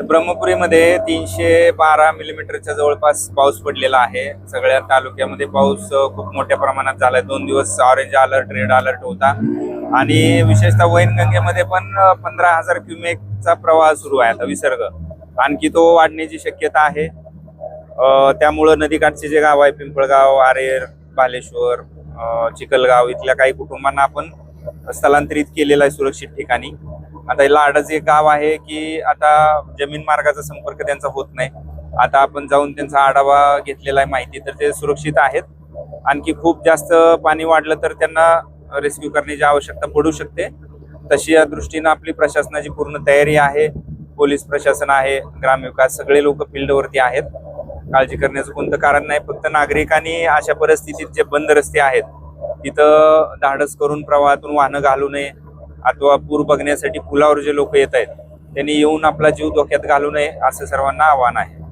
तर ब्रह्मपुरीमध्ये तीनशे बारा मिलीमीटरच्या जवळपास पाऊस पडलेला आहे. सगळ्या तालुक्यामध्ये पाऊस खूप मोठ्या प्रमाणात झालाय. दोन दिवस ऑरेंज अलर्ट रेड अलर्ट होता. आणि विशेषतः वैनगंगेमध्ये पण पंधरा हजार क्युमेकचा प्रवाह सुरू आहे आता विसर्ग. आणखी तो वाढण्याची शक्यता आहे. त्यामुळं नदीकाठचे जे गाव आहे पिंपळगाव आरेर बालेश्वर चिखलगाव इथल्या काही कुटुंबांना आपण स्थलांतरित केलेलं आहे सुरक्षित ठिकाणी. आता लाडच एक गाव आहे की आता जमीन मार्गाचा संपर्क त्यांचा होत नाही. आता आपण जाऊन त्यांचा आढावा घेतलेला आहे माहिती तर ते सुरक्षित आहेत. आणखी खूप जास्त पाणी वाढलं तर त्यांना रेस्क्यू करण्याची आवश्यकता पडू शकते. तशी या दृष्टीनं आपली प्रशासनाची पूर्ण तयारी आहे. पोलीस प्रशासन आहे ग्रामविकास सगळे लोक फील्डवरती आहेत. काळजी करण्याचं कोणतं कारण नाही फक्त नागरिकांनी अशा परिस्थितीत जे बंद रस्ते आहेत तिथं धाडस करून प्रवाहातून वाहनं घालू नये अथवा पूर बघण्यासाठी पुलावर जे लोक येत आहेत त्यांनी येऊन आपला जीव धोक्यात घालू नये असं सर्वांना आव्हान आहे.